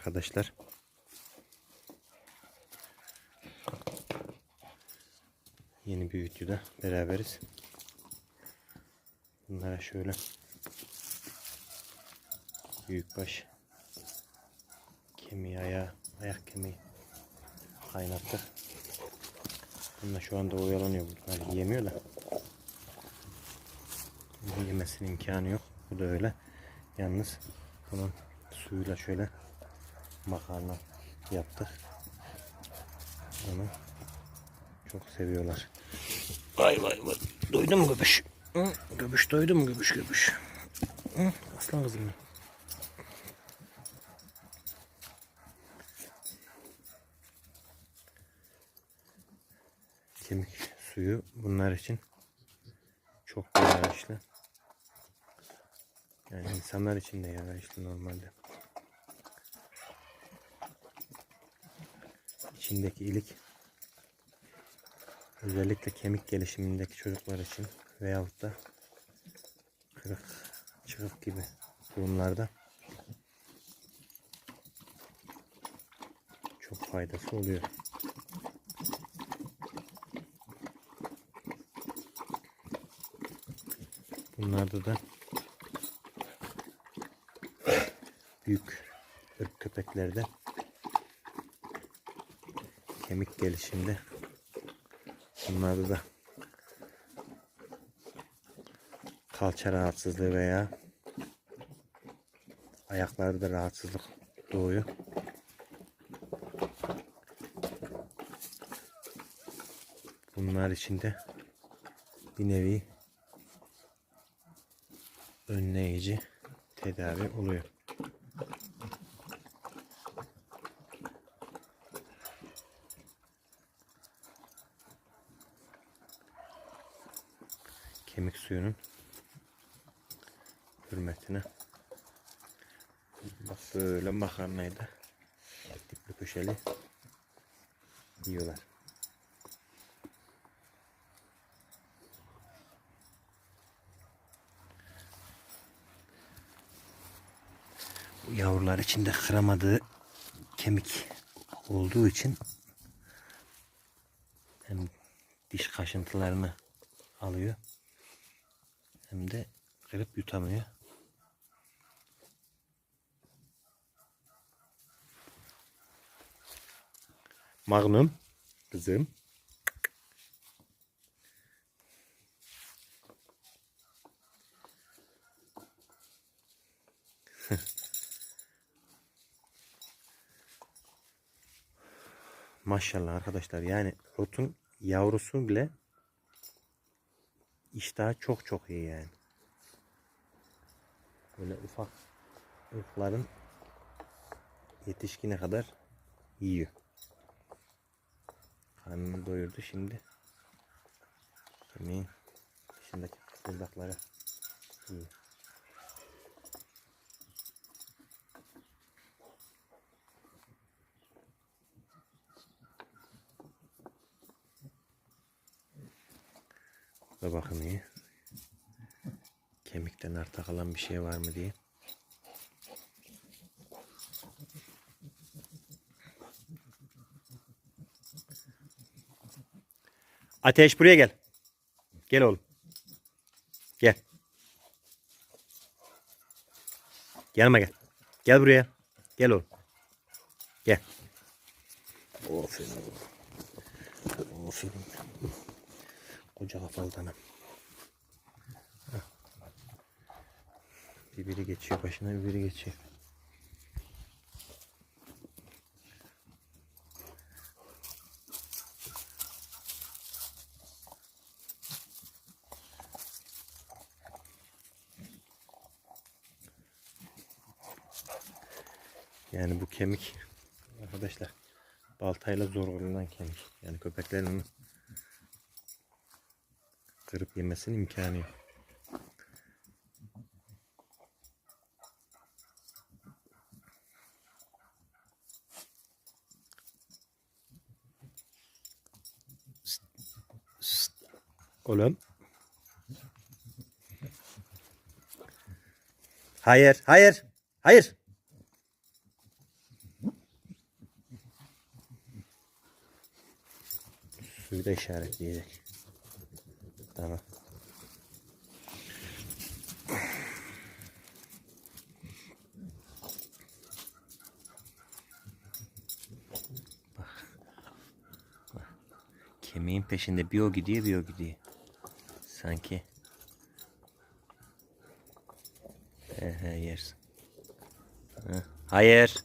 arkadaşlar. Yeni bir videoda beraberiz. Bunlara şöyle büyükbaş kemiği ayağı, ayak kemiği kaynattık. Bunlar şu anda oyalanıyor. Bunlar yiyemiyor da. Yemesinin imkanı yok. Bu da öyle. Yalnız bunun suyuyla şöyle makarna yaptık. Onu çok seviyorlar. Vay vay vay. Doydu mu göbüş? Hı? Göbüş doydu mu göbüş göbüş? Hı? Aslan kızım benim. Kemik suyu bunlar için çok yararlı. Yani insanlar için de yararlı normalde. İçindeki ilik özellikle kemik gelişimindeki çocuklar için veyahut da kırık, çıkık gibi durumlarda çok faydası oluyor. Bunlarda da büyük ırk köpeklerde kemik gelişimde bunlarda da kalça rahatsızlığı veya ayaklarda rahatsızlık doğuyor. Bunlar içinde bir nevi önleyici tedavi oluyor. Kemik suyunun hürmetine bak böyle makarnayı da dipli köşeli yiyorlar. Bu yavrular içinde kıramadığı kemik olduğu için hem diş kaşıntılarını alıyor hem de kırıp yutamıyor. Magnum kızım. Maşallah arkadaşlar yani rotun yavrusu bile iştahı çok çok iyi yani. Böyle ufak ırkların yetişkine kadar yiyor. Karnını doyurdu şimdi. Kemiğin dışındaki kıkırdakları yiyor. Da bakın iyi. Kemikten arta kalan bir şey var mı diye. Ateş buraya gel. Gel oğlum. Gel. Gelme gel. Gel buraya. Gel oğlum. Gel. Aferin. Aferin. Koca kafalı. Bir biri geçiyor başına bir biri geçiyor. Yani bu kemik arkadaşlar baltayla zor olunan kemik. Yani köpeklerin kırıp yemesinin imkanı yok. Oğlum. Hayır, hayır, hayır. Suyu da işaretleyecek. Tamam. Bak. Bak. Kemiğin peşinde bir o gidiyor bir o gidiyor. Sanki. He he yersin. Ha, Hayır.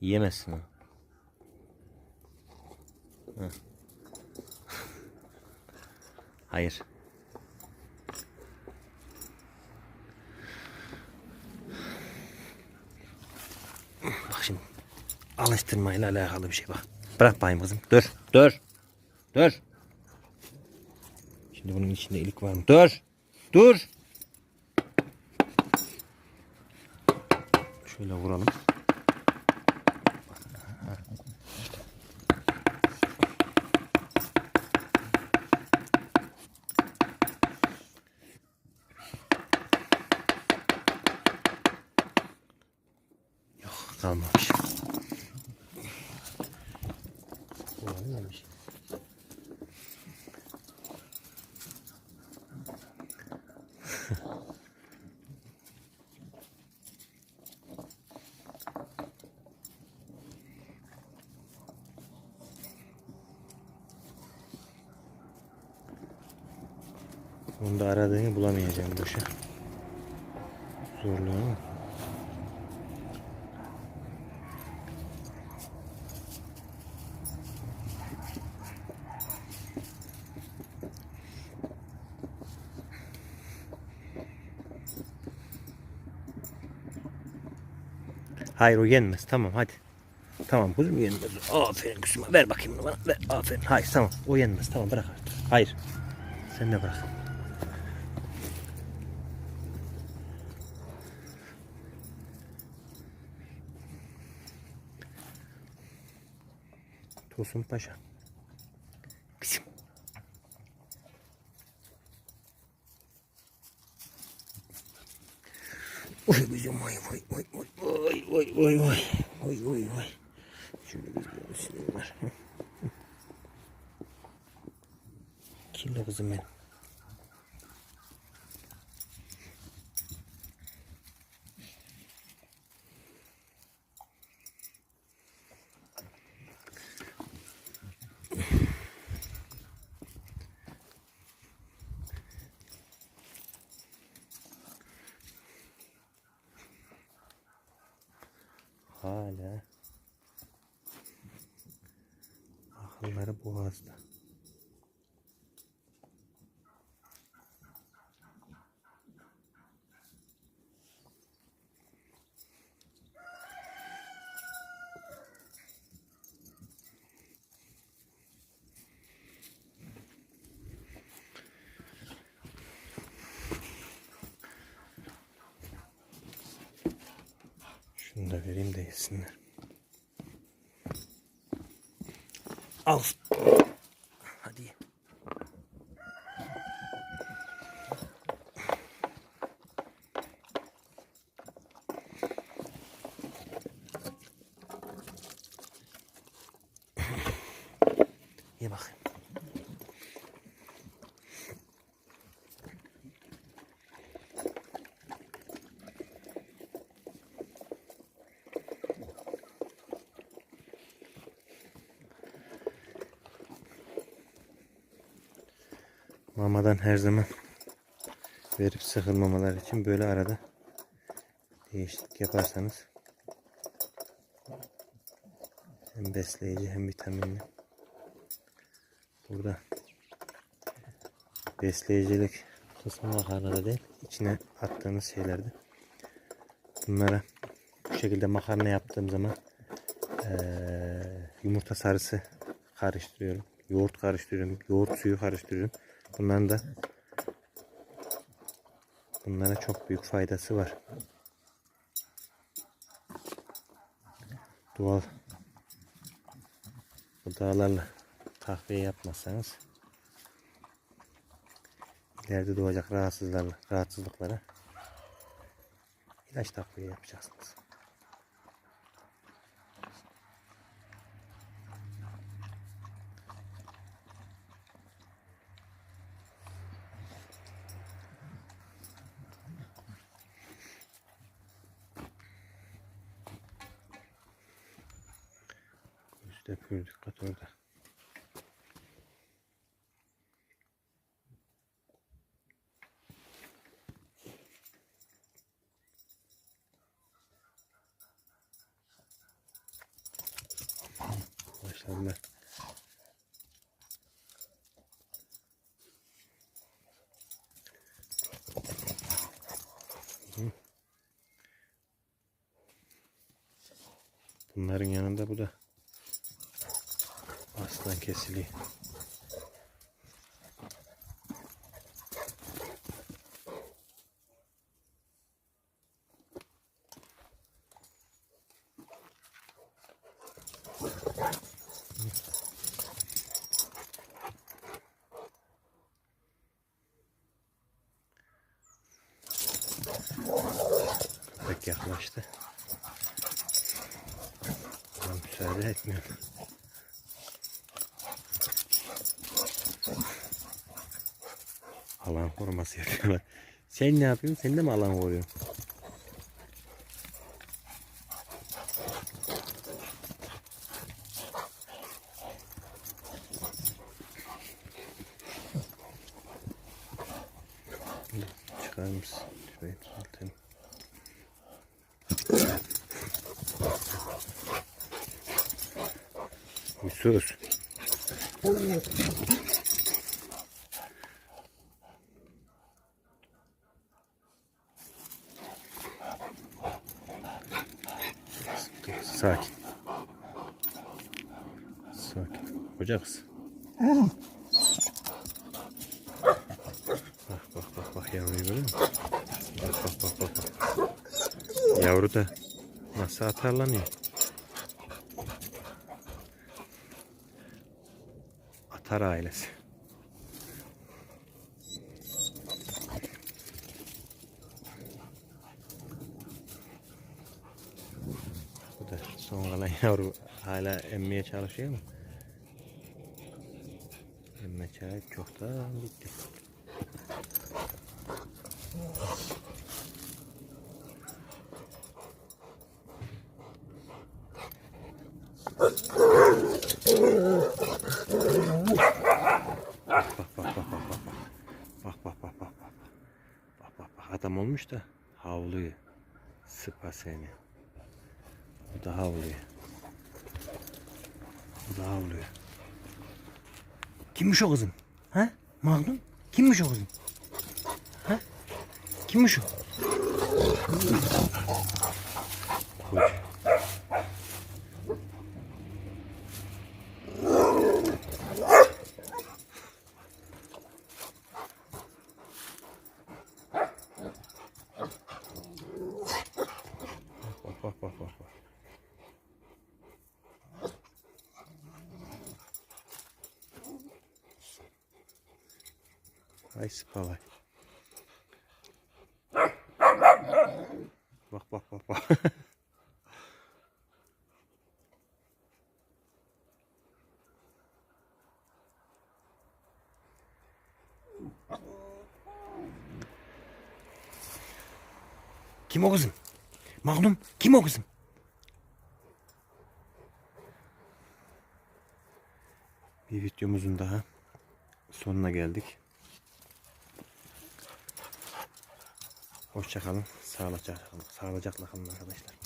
Yiyemezsin onu. Hayır. Bak şimdi alıştırmayla alakalı bir şey bak. Bırak bayım kızım. Dur. Dur. Dur. Şimdi bunun içinde ilik var mı? Dur. Dur. Şöyle vuralım. Onu da aradığını bulamayacağım boşa. Zorluyor ama. Hayır o yenmez. Tamam hadi. Tamam kuzum yenmez. Aferin kuzuma. Ver bakayım bunu bana. Ver. Aferin. Hayır tamam. O yenmez. Tamam bırak artık. Hayır. Sen de bırak. Tosun Paşa. Bizim. Oy bizim oy oy oy oy oy oy oy oy oy oy oy. Şöyle bir var. Kirli kızım benim. Hala akılları boğazda. Şunu da vereyim de yesinler. Al. Hadi. ye. Ye bakayım. Mamadan her zaman verip sıkılmamalar için böyle arada değişiklik yaparsanız hem besleyici hem vitaminli. Burada besleyicilik kısmı makarnada değil, içine attığınız şeylerde. Bunlara bu şekilde makarna yaptığım zaman eee, yumurta sarısı karıştırıyorum. Yoğurt karıştırıyorum. Yoğurt suyu karıştırıyorum. Bunların da bunlara çok büyük faydası var. Doğal gıdalarla takviye yapmazsanız ileride doğacak rahatsızlarla, rahatsızlıklara ilaç takviye yapacaksınız. İşte pür dikkat orada. Başladılar. Hı. Bunların yanında bu da aslan kesili. Köpek yaklaştı. Ama müsaade etmiyor. Alan koruması yapıyorlar. Sen ne yapıyorsun? Sen de mi alan koruyorsun? Çıkar mısın? Şurayı düzeltelim. Bir sus. Sakin. Sakin. Koca kız. Bak bak bak bak yavruyu görüyor musun? Bak bak bak bak. bak. Yavru da nasıl atarlanıyor. Atar ailesi. Kalan yavru hala emmeye çalışıyor mu? Emme çağı çoktan bitti. Adam olmuş da havluyor. Sıpa seni. Bu da havluyor. Bu da havluyor. Kimmiş o kızım? Ha? Magnum? Kimmiş o kızım? Ha? Kimmiş o? Koç. Bak bak bak bak. bak. Ay sıpalay. Bak bak bak bak. Kim o kızım? Magnum kim o kızım? Bir videomuzun daha sonuna geldik. Hoşçakalın. Sağlıcakla, sağlıcakla kalın arkadaşlar.